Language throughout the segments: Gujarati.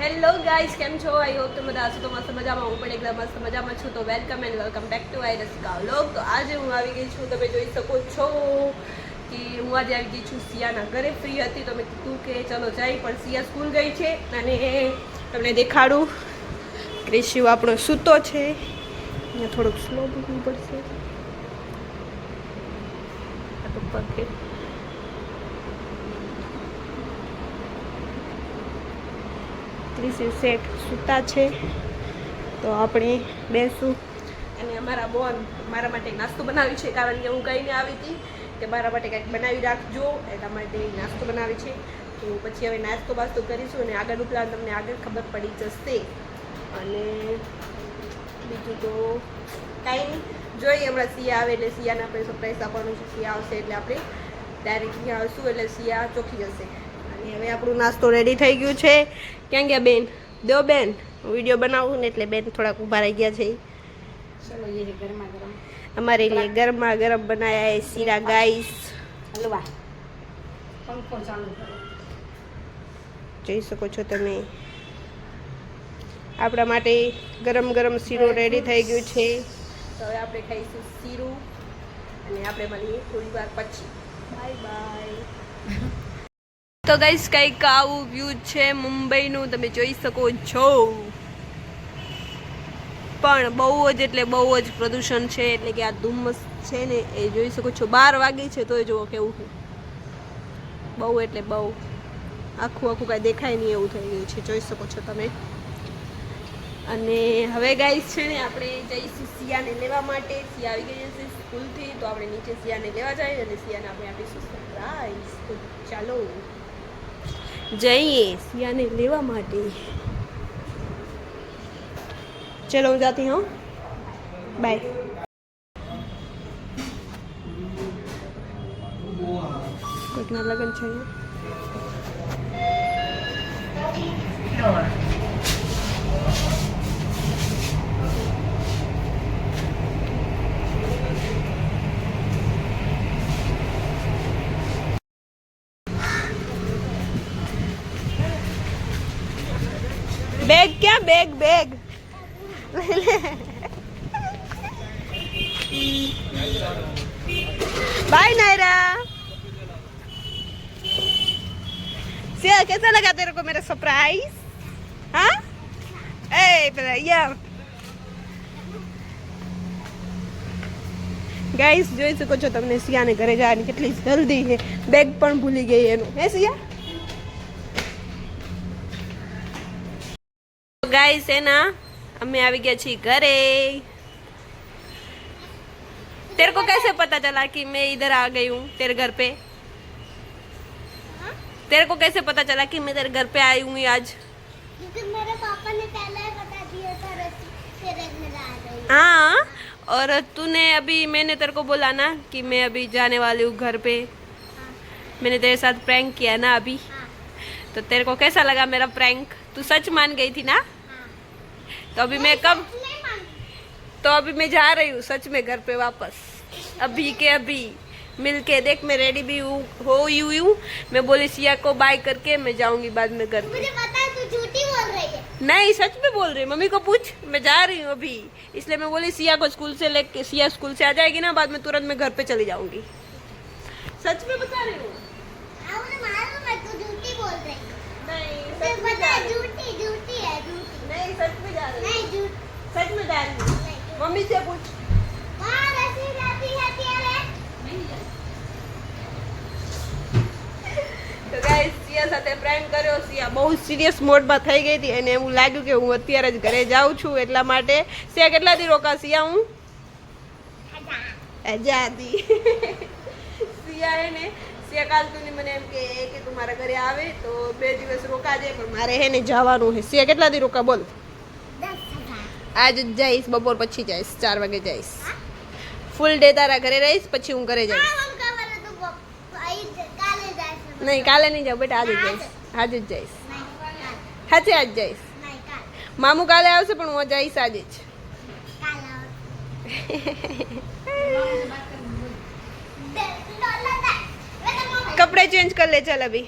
હેલો ગાઈઝ કેમ છો? આઈ હોપ તમે બધા હશો તો મસ્ત મજામાં. હું પણ એકદમ મસ્ત મજામાં છું. તો welcome and welcome back to I Rasika vlog તો આજે હું આવી ગઈ છું. તમે જોઈ શકો છો કે હું આજે આવી ગઈ છું સિયાના ઘરે. ફ્રી હતી તો મેં કીધું કે ચલો જાય પણ સિયા સ્કૂલ ગઈ છે અને તમને દેખાડું. ક્રિશિવ આપણો સૂતો છે. અહીંયા થોડુંક સ્લો બોલવું પડશે. પગે ત્રીસી સેટ સૂતા છે. તો આપણે બેસું. અને અમારા બોન મારા માટે નાસ્તો બનાવ્યો છે. કારણ કે હું કહીને આવી હતી કે મારા માટે કંઈક બનાવી રાખજો. એટલા માટે નાસ્તો બનાવી છે. તો પછી હવે નાસ્તો બાસ્તો કરીશું અને આગળનું પ્લાન તમને આગળ ખબર પડી જશે. અને બીજું તો કાંઈ નહીં. જોઈએ, હમણાં સિયા આવે એટલે સિયાને આપણે સરપ્રાઈઝ આપવાનું છે. સિયા આવશે એટલે આપણે ડાયરેક્ટ અહીંયા આવશું એટલે સિયા ચોખી જશે. હવે આપણું નાસ્તો રેડી થઈ ગયું છે. ક્યાં ગયા બેન? દો બેન. વીડિયો બનાવું ને એટલે બેન થોડાક ઊભા રહી ગયા છે. અમારે લીએ ગરમા ગરમ બનાયા હે શીરા ગાઈસ. હલવા. પંખો ચાલુ જોઈ શકો છો તમે. આપણા માટે ગરમ ગરમ શીરો રેડી થઈ ગયું છે. તો હવે આપણે ખાઈશું શીરું. અને આપણે બનીએ થોડી વાર પછી. બાય બાય તો ગાઈસ કંઈક આવું વ્યૂ છે મુંબઈનું, તમે જોઈ શકો છો. પણ બહુ જ એટલે બહુ જ પ્રદૂષણ છે, એટલે કે આ ધુમ્મસ છે ને એ જોઈ શકો છો. બાર વાગે છે, તોય જુઓ કેવું છે. બહુ એટલે બહુ. આખું આખું કાંઈ દેખાય નહીં એવું થઈ ગયું છે, જોઈ શકો છો તમે. અને હવે ગાઈસ છે ને આપણે જઈશું સિયાને લેવા માટે. સિયા આવી ગઈ હશે સ્કૂલથી, તો આપણે નીચે સિયાને લેવા જઈએ અને સિયાને આપણે આપીશું સરપ્રાઈઝ તો ચાલો. જઈએ. સિયાને લેવા માટે. ચલો હું જાતી હું બાય. કોઈકના લગ્ન છે અહીંયા બેગ ક્યાં bag bag bye Naira Siya कैसा लगा तेरे को मेरा सरप्राइज हाँ ए पेला यार ગાઈસ જોઈ શકો છો તમને સિયાને ઘરે જવાની કેટલી જલ્દી છે બેગ પણ ભૂલી ગઈ એનું હે સિયા ગાઈસ એના અમે આવી ગયા છીએ ઘરે तेरे को कैसे पता चला कि मैं इधर आ गई हूँ तेरे घर पे तेरे को कैसे पता चला कि मैं तेरे घर पे आई हूँ आज क्योंकि मेरे पापा ने पहले ही बता दिया था रस्सी फिर एक में आ गई हाँ और तूने अभी मैंने तेरे को बोला ना कि मैं अभी जाने वाली हूँ घर पे मैंने तेरे साथ प्रैंक किया ना अभी हाँ तो तेरे को कैसा लगा मेरा प्रैंक तू सच मान गई थी ना हाँ तो अभी मैं कब तो अभी मैं जा रही हूँ सच में घर पे वापस। अभी के अभी। मिल के देख मैं रेडी भी हूँ हो हुई हूँ। मैं बोली सिया को बाय करके मैं जाऊँगी बाद में घर पे। मुझे पता है तू झूठी बोल रही है। नहीं सच में बोल रही मम्मी को पूछ मैं जा रही हूँ अभी। इसलिए मैं बोली सिया को स्कूल से लेके सिया स्कूल से आ जाएगी ना बाद में तुरंत मैं घर पे चली जाऊँगी। सच में बता रही हूँ। मुझे मालूम झूठी बोल रही है। नहीं नहीं सच में जा रही हूँ नहीं झूठ सच में जा रही हूँ नहीं मम्मी से पूछ वहाँ रस्सी जाती है तेरे તો ગાઈસ સિયા સાથે પ્રેન્ક કર્યો સિયા બહુ સિરિયસ મોડમાં થઈ ગઈ હતી અને એવું લાગ્યું કે હું અત્યારે જ ઘરે જાઉં છું એટલા માટે સિયા કેટલા દી રોકા સિયા હું આજાદી સિયા હે ને સિયા કાલ તું મને એમ કે કે તું મારા ઘરે આવે તો બે દિવસ રોકાજે પણ મારે હે ને જવાનું છે સિયા કેટલા દી રોકા બોલ दस हजार આજ જઈશ બપોર પછી જઈશ ચાર વાગે જઈશ. ફૂલ ડે તારા ઘરે રહીશ પછી હું ઘરે જઈશ. નહીં કાલે નહીં જાઉં બેટા આજે જઈશ. આજે જ જઈશ. સાચે આજ જઈશ. મામુ કાલે આવશે પણ હું જઈશ આજે જ. કપડે ચેન્જ કરી લે ચાલ અભી.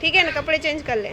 ઠીક હે ને કપડે ચેન્જ કરી લે.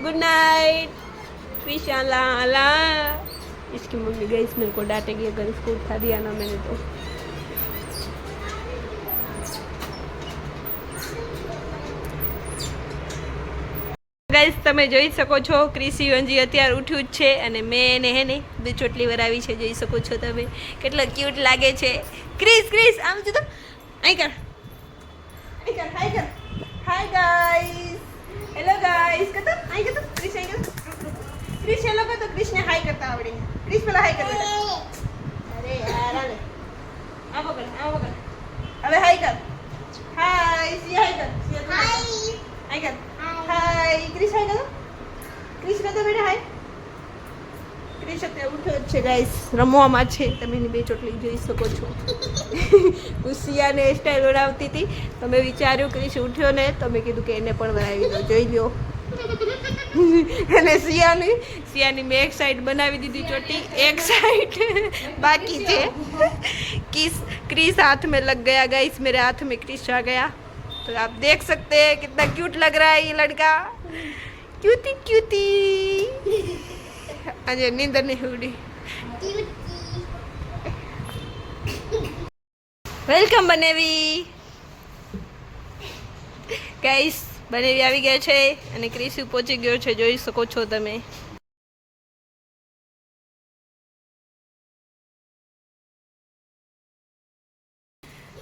गुड नाइट विशाला ला इसकी मम्मी गई इस मेरे को डांटेगी अगर इसको उठा दिया ना मैंने तो ગાઈસ તમે જોઈ શકો છો ક્રિસી વંજી અત્યારે ઉઠ્યું જ છે અને મેં એને હે ને બે ચોટલી વરાવી છે જોઈ શકો છો તમે કેટલો ક્યુટ લાગે છે ક્રિસ ક્રિસ આમ જો તો અહીં કર અહીં કર હાય કર હાય ગાઈસ હેલો ગાઈસ કતો હાય કતો ક્રિશ આઈ કતો ક્રિશ હેલો કતો ક્રિસને હાઈ કરતા આવડે. ક્રિશ પેલા હાઈ કરતા અરે યાર આલે આ પકડ આ પકડ હવે હાઈ કર. હાય સી હાઈ કર. સી હાઈ હાય કર. હાય ક્રિશ હાઈ કતો ક્રિશ કતો બેટા હાય ક્રિસ અત્યારે ઉઠ્યો જ છે ગાઈસ રમવામાં છે તમે એની બે ચોટલી જોઈ શકો છો હું સિયાને સ્ટાઇલ બનાવતી હતી તો મેં વિચાર્યું ક્રિશ ઉઠ્યો ને તો મેં કીધું કે એને પણ બનાવી દો જોઈ લ્યો અને સિયાની સિયાની મેં એક સાઈડ બનાવી દીધી ચોટી એક સાઈડ બાકી છે किस क्रिस हाथ में लग गया गाइस मेरे हाथ में क्रिस आ गया तो आप देख सकते हैं कितना क्यूट लग रहा है ये लड़का क्यूटी क्यूटी આજે નીંદરની હુડી વેલકમ બનેવી. ગાઈસ બનેવી આવી ગયા છે અને ક્રિસુ પહોંચી ગયો છે, જોઈ શકો છો તમે.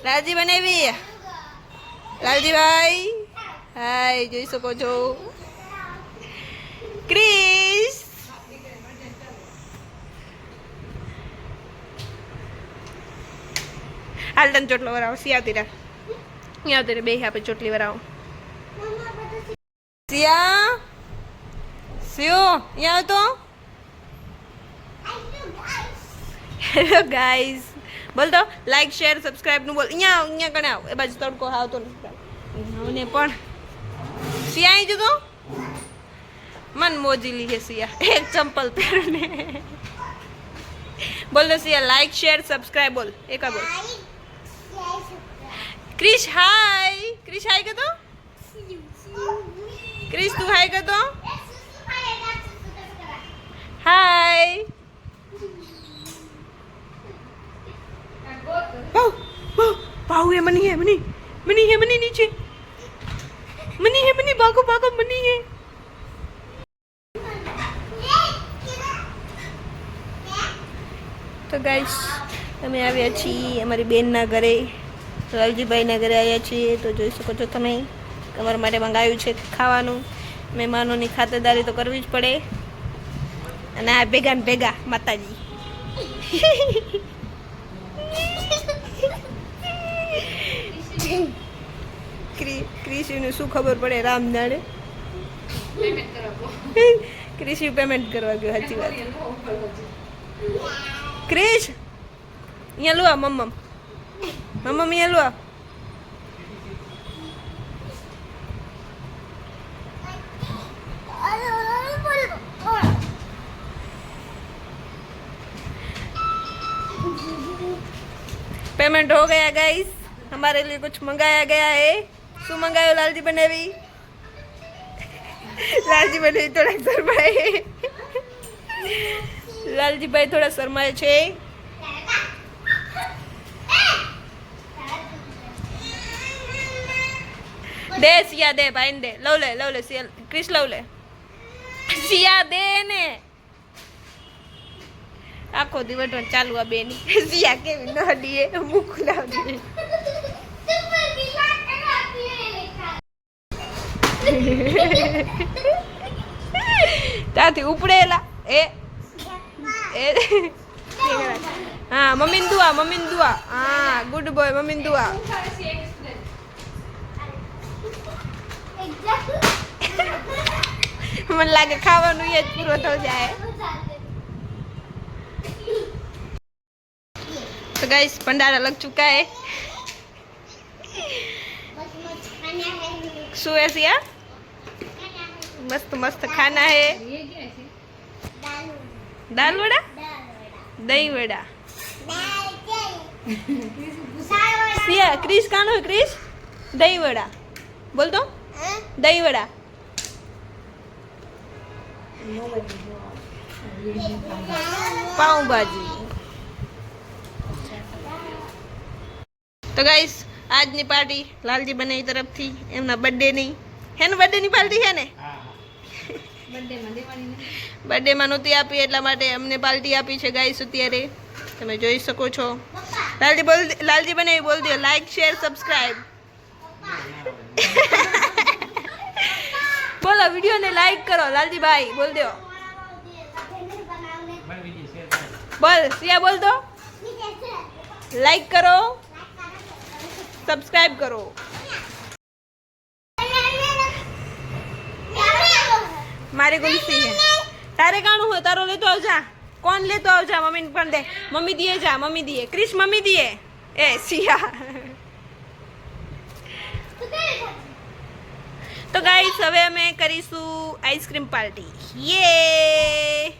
લાલજી બનેવી. લાલજીભાઈ, હાય, જોઈ શકો છો. ક્રિસ. હાલ તને ચોટલો વરાવો સિયા આવતી રાખ અહીંયા રે બે આપણે ચોટલી વરાવો. સિયા? સિયો અહીંયા તો? હેલો ગાઈઝ બોલ તો લાઈક શેર સબસ્ક્રાઇબનું બોલ. અહીંયા અહીંયા કણે આવ. એ બાજુ તડકો આવતો નથી. ને પણ. સિયા આવી જતો મન મોજી લીધે સિયા. એક ચંપલ પહેરને. બોલ સિયા લાઈક શેર સબસ્ક્રાઈબ બોલ. એકા બોલ. ક્રિશ, હાય. ક્રિશ, હાય કતો ક્રિશ, તું હાય કતો હાય. પાઉ પાઉ પાઉ એ મની હે, મની. મની હે, મની નીચે. મની હે, મની, ભાગો ભાગો, મની હે. તો ગાઈસ અમે આવ્યા છીએ અમારી બેનના ઘરે. લાલજીભાઈના ઘરે આવ્યા છીએ તો જોઈ શકો છો તમે તમારા માટે મંગાવ્યું છે ખાવાનું. મહેમાનોની ખાતરદારી તો કરવી જ પડે. અને આ ભેગા ને ભેગા, માતાજી. ક્રિશીનું શું ખબર પડે રામ જાણે ક્રિશી પેમેન્ટ કરવા ગયો, સાચી વાત. ક્રિશ અહીંયા લો આ મમ્મમ મમ્મમ અહીંયા લો આ पेमेंट हो गया गाइस हमारे लिए कुछ मंगाया गया है શું મંગાયો લાલજી બનેવી લાલજી બનેવી થોડા શરમાય લાલજીભાઈ થોડા શરમાય છે દે, સિયા દે ભાઈ દે. લવ લે લવ લે, સિયા ક્રિશ લવ લે. સિયા દે ને. આખો દિવસ ચાલુ આ બેની. સિયા કેવી નડીએ મુખ દે. ત્યાંથી ઉપડેલા. એ હા મમ્મી દુઆ મમ્મી દુઆ. હા ગુડ બોય મમ્મી દુઆ. મને લાગે ખાવાનું એ જ પૂરો થઈ જાય तो गाइस भंडारा लग चुका है શું है सिया मस्त मस्त खाना है ये क्या है दाल वड़ा दही वड़ा सिया क्रिश कानो है क्रिश दही वड़ा बोल तो દહીં વડા પાઉંભાજી તો ગાઈસ આજની પાર્ટી લાલજી બનાવી તરફથી, એમના બર્થડેની હેને બર્થડેની પાર્ટી છે ને બર્થડેમાં નહોતી આપી, એટલા માટે અમને પાર્ટી આપી છે ગાઈસ અત્યારે. તમે જોઈ શકો છો. લાલજી બોલ, લાલજી બનાવી બોલ દો લાઈક શેર સબસ્ક્રાઈબ બોલો વિડીયોને લાઈક કરો લાલજી ભાઈ બોલ દો. બોલ, સિયા બોલ દો. લાઈક કરો સબસ્ક્રાઇબ કરો. મારે ગુલસી હે તારે કાણું હોય, તારો લેતો આવજા. કોણ લેતો આવજા મમ્મીને પણ દે. મમ્મી દીએ જા, મમ્મી દીએ. ક્રિશ મમ્મી દીએ. એ, સિયા. તો ગાઈસ હવે અમે કરીશું આઈસ્ક્રીમ પાર્ટી યે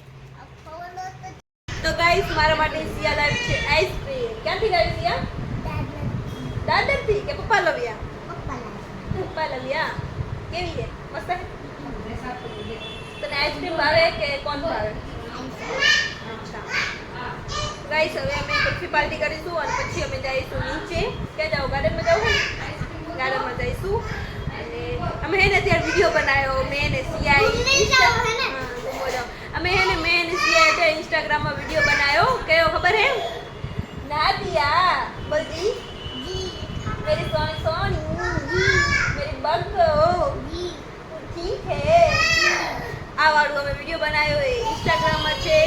તો ગાઈસ મારા માટે સિયા છે આઈસ્ક્રીમ ક્યાંથી લાવી સિયા દાદરથી કે પપ્પા લાવ્યા પપ્પા લાવ્યા કેવી છે? મસ્ત. તને આઈસ્ક્રીમ ભાવે કે કોણ ભાવે? ગાઈસ હવે અમે કુલ્ફી પાર્ટી કરીશું અને પછી અમે જઈશું નીચે. ક્યાં જાઓ? ગાર્ડનમાં જાવ ગાર્ડનમાં જઈશું. અમે હે ને ત્યારે વીડિયો બનાવ્યો મેં ને સિયાઈ ઘૂમને જાઓ હે ને? હા, ઘૂમવા જાઓ. અમે હે ને મેં સિયાઈ તે ઇન્સ્ટાગ્રામમાં વીડિયો બનાવ્યો. કયો ખબર હે? નાદિયા બધી? મેરી સોની સોની મેરી બગ્ગો ઠીક હે? આ વાળું અમે વીડિયો બનાવ્યો એ ઇન્સ્ટાગ્રામમાં છે.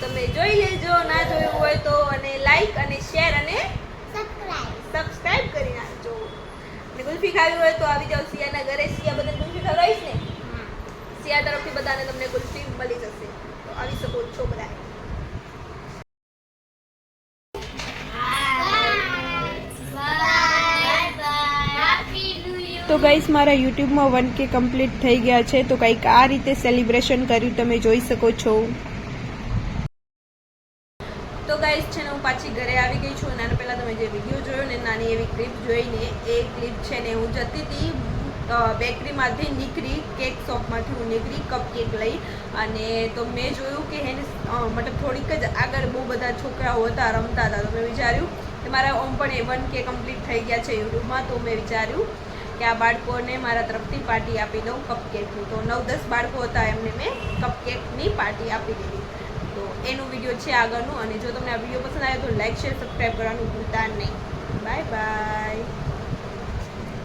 તમે જોઈ લેજો ના જોયું હોય તો અને લાઈક અને શેર અને અને ગુલ્ફી ખાવી હોય તો આવી જાવ સિયાના ઘરે. સિયા બધાને કુલ્ફી ખવડાવીશ ને? સિયા તરફથી બધાને તમને કુલ્ફી મળી જશે. તો આવી શકો છો બધા તો ગાઈસ મારા યુટ્યુબમાં વન કે કમ્પ્લીટ થઈ ગયા છે. તો કંઈક આ રીતે સેલિબ્રેશન કર્યું તમે જોઈ શકો છો. તો ગાઈસ છે ને હું પાછી ઘરે આવી ગઈ છું નાના પહેલાં તમે જે વીડિયો જોયો ને નાની એવી ક્લિપ જોઈને, એ ક્લિપ છે ને હું જતી હતી બેકરીમાંથી નીકળી કેક શોપમાંથી હું નીકળી કપ કેક લઈ. અને તો મેં જોયું કે એને મતલબ થોડીક જ આગળ બહુ બધા છોકરાઓ હતા, રમતા હતા. તો મેં વિચાર્યું કે મારા ઓમ પણ એ વન કે કમ્પ્લીટ થઈ ગયા છે યુટ્યુબમાં, તો મેં વિચાર્યું કે આ બાળકોને મારા તરફથી પાર્ટી આપી દઉં કપ કેકની તો નવ દસ બાળકો હતા એમને મેં કપ કેકની પાર્ટી આપી દીધી. એનું વીડિયો છે આગળનું. અને જો તમને આ વીડિયો પસંદ આવ્યો તો લાઈક શેર સબસ્ક્રાઈબ કરવાનું ભૂલતા નહીં. Bye bye